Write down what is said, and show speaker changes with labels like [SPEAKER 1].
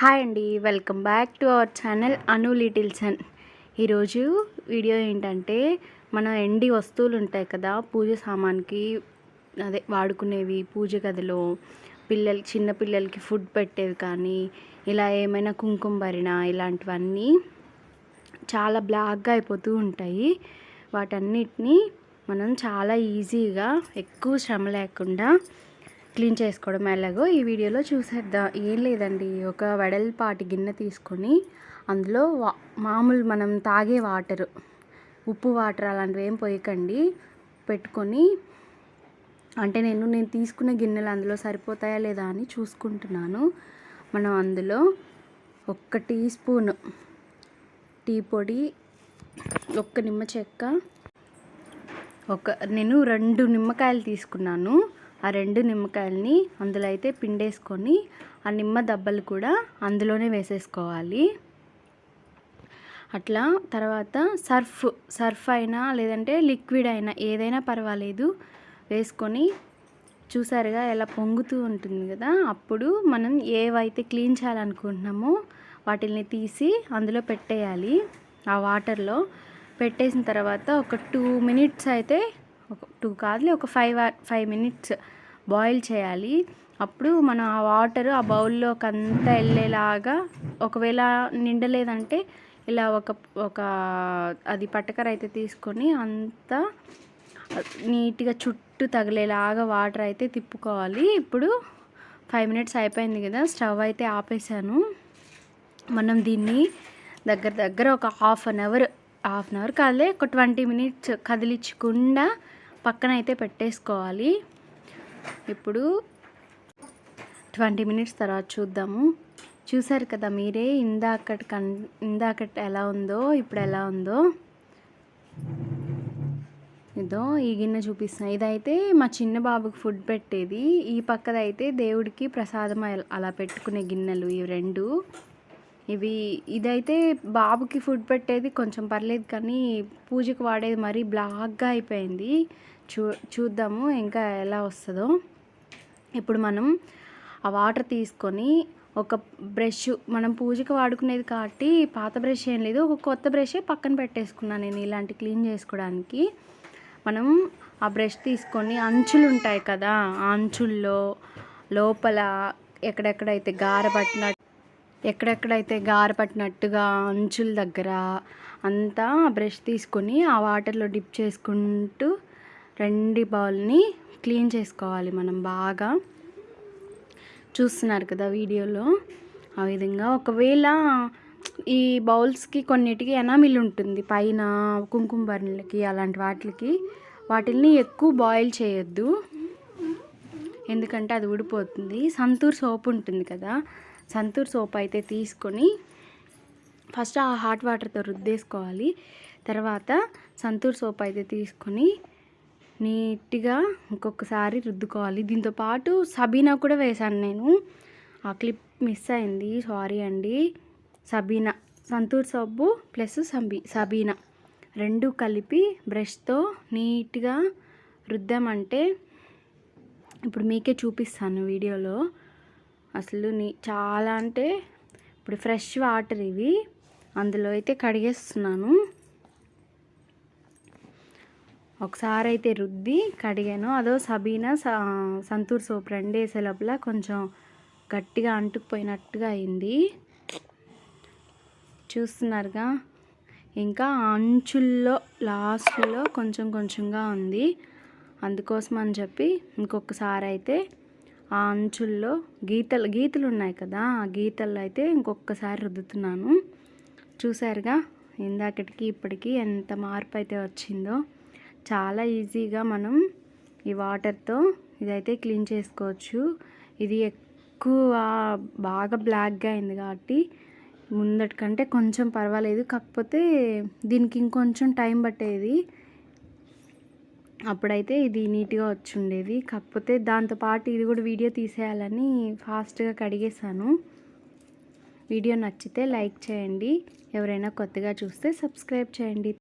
[SPEAKER 1] Hi అండి welcome back to our channel Anu little sun ఈరోజు video ఏంటంటే మన ఎండి వస్తువులు ఉంటాయి కదా పూజ సామాన్కి అదే వాడుకునేవి పూజ గదిలో పిల్లలు చిన్న పిల్లలకి ఫుడ్ పెట్టేవి కానీ ఇలా ఏమైనా కుంకుమ భరిణ ఇలాంటివన్నీ చాలా బ్లాక్గా అయిపోతూ ఉంటాయి. వాటన్నిటిని మనం చాలా ఈజీగా ఎక్కువ శ్రమ లేకుండా క్లీన్ చేసుకోవడం ఎలాగో ఈ వీడియోలో చూసేద్దాం. ఏం లేదండి ఒక వెడల్పాటి గిన్నె తీసుకొని అందులో వా మామూలు మనం తాగే వాటర్ ఉప్పు వాటర్ అలాంటివి ఏం పోయకండి. పెట్టుకొని అంటే నేను నేను తీసుకున్న గిన్నెలు అందులో సరిపోతాయా లేదా అని చూసుకుంటున్నాను. మనం అందులో ఒక్క టీ స్పూన్ టీ పొడి ఒక్క నిమ్మ చెక్క ఒక నేను రెండు నిమ్మకాయలు తీసుకున్నాను. ఆ రెండు నిమ్మకాయలని అందులో అయితే పిండేసుకొని ఆ నిమ్మ దబ్బలు కూడా అందులోనే వేసేసుకోవాలి. అట్లా తర్వాత సర్ఫ్ సర్ఫ్ అయినా లేదంటే లిక్విడ్ అయినా ఏదైనా పర్వాలేదు వేసుకొని చూసారుగా ఎలా పొంగుతూ ఉంటుంది కదా అప్పుడు మనం ఏవైతే క్లీన్ చేయాలనుకుంటున్నామో వాటిని తీసి అందులో పెట్టేయాలి. ఆ వాటర్లో పెట్టేసిన తర్వాత ఒక టూ మినిట్స్ అయితే ఒక టూ కాదులే ఒక ఫైవ్ ఫైవ్ మినిట్స్ బాయిల్ చేయాలి. అప్పుడు మనం ఆ వాటర్ ఆ బౌల్లోకి అంతా వెళ్ళేలాగా ఒకవేళ నిండలేదంటే ఇలా ఒక ఒక అది పట్టకర అయితే తీసుకొని అంతా నీట్గా చుట్టూ తగిలేలాగా వాటర్ అయితే తిప్పుకోవాలి. ఇప్పుడు ఫైవ్ మినిట్స్ అయిపోయింది కదా స్టవ్ అయితే ఆపేసాను మనం దీన్ని దగ్గర దగ్గర ఒక half an hour half an hour కాదులే ఒక ట్వంటీ మినిట్స్ కదిలించకుండా పక్కన అయితే పెట్టేసుకోవాలి. ఇప్పుడు ట్వంటీ మినిట్స్ తర్వాత చూద్దాము. చూసారు కదా మీరే ఇందాకటి కన్ ఇందాకటి ఎలా ఉందో ఇప్పుడు ఎలా ఉందో. ఇదో ఈ గిన్నె చూపిస్తున్నాను ఇదైతే మా చిన్న బాబుకి ఫుడ్ పెట్టేది. ఈ పక్కదైతే దేవుడికి ప్రసాదం అలా పెట్టుకునే గిన్నెలు ఇవి రెండు. ఇవి ఇదైతే బాబుకి ఫుడ్ పెట్టేది కొంచెం పర్లేదు కానీ పూజకు వాడేది మరీ బ్లాక్గా అయిపోయింది. చూ చూద్దాము ఇంకా ఎలా వస్తుందో. ఇప్పుడు మనం ఆ వాటర్ తీసుకొని ఒక బ్రష్ మనం పూజకి వాడుకునేది కాబట్టి పాత బ్రష్ ఏం లేదు ఒక కొత్త బ్రష్ పక్కన పెట్టేసుకున్నాను నేను ఇలాంటి క్లీన్ చేసుకోవడానికి. మనం ఆ బ్రష్ తీసుకొని అంచులు ఉంటాయి కదా ఆ అంచుల్లో లోపల ఎక్కడెక్కడైతే గార పట్టిన ఎక్కడెక్కడైతే గార పట్టినట్టుగా అంచుల దగ్గర అంతా బ్రష్ తీసుకొని ఆ వాటర్లో డిప్ చేసుకుంటూ రెండు బౌల్ని క్లీన్ చేసుకోవాలి మనం బాగా. చూస్తున్నారు కదా వీడియోలో? ఆ విధంగా ఒకవేళ ఈ బౌల్స్కి కొన్నిటికి ఎనామిల్ ఉంటుంది పైన కుంకుమ బర్రెలకి అలాంటి వాటికి వాటిని ఎక్కువ బాయిల్ చేయొద్దు. ఎందుకంటే అది ఊడిపోతుంది. సంతూర్ సోప్ ఉంటుంది కదా సంతూర్ సోప్ అయితే తీసుకొని ఫస్ట్ ఆ హాట్ వాటర్తో రుద్దేసుకోవాలి. తర్వాత సంతూర్ సోప్ అయితే తీసుకొని నీట్గా ఇంకొకసారి రుద్దుకోవాలి. దీంతో పాటు సబీనా కూడా వేశాను నేను. ఆ క్లిప్ మిస్ అయింది. సారీ అండి. సబీనా సంతూర్ సబ్బు ప్లస్ సబీ సబీనా రెండు కలిపి బ్రష్తో నీట్గా రుద్దామంటే ఇప్పుడు మీకే చూపిస్తాను వీడియోలో. అసలు నీ చాలా అంటే ఇప్పుడు ఫ్రెష్ వాటర్ ఇవి. అందులో అయితే కడిగేస్తున్నాను. ఒకసారి అయితే రుద్ది కడిగాను. అదో సబీనా సంతూర్ సోప్ రెండు వేసే లోపల కొంచెం గట్టిగా అంటుకుపోయినట్టుగా అయింది. చూస్తున్నారుగా. ఇంకా అంచుల్లో లాస్ట్లో కొంచెం కొంచెంగా ఉంది. అందుకోసం అని చెప్పి ఇంకొకసారి అయితే ఆ అంచుల్లో గీతలు గీతలు ఉన్నాయి కదా ఆ గీతల్లో అయితే ఇంకొకసారి రుద్దుతున్నాను. చూసారుగా ఇందాకటికి ఇప్పటికి ఎంత మార్పు అయితే వచ్చిందో. చాలా ఈజీగా మనం ఈ వాటర్తో ఇదైతే క్లీన్ చేసుకోవచ్చు. ఇది ఎక్కువ బాగా బ్లాక్గా అయింది కాబట్టి ముందటి కంటే కొంచెం పర్వాలేదు. కాకపోతే దీనికి ఇంకొంచెం టైం పట్టేది. అప్పుడైతే ఇది నీట్గా వచ్చి ఉండేది కాకపోతే దాంతోపాటు ఇది కూడా వీడియో తీసేయాలని ఫాస్ట్గా కడిగేశాను. వీడియో నచ్చితే లైక్ చేయండి. ఎవరైనా కొత్తగా చూస్తే సబ్స్క్రైబ్ చేయండి.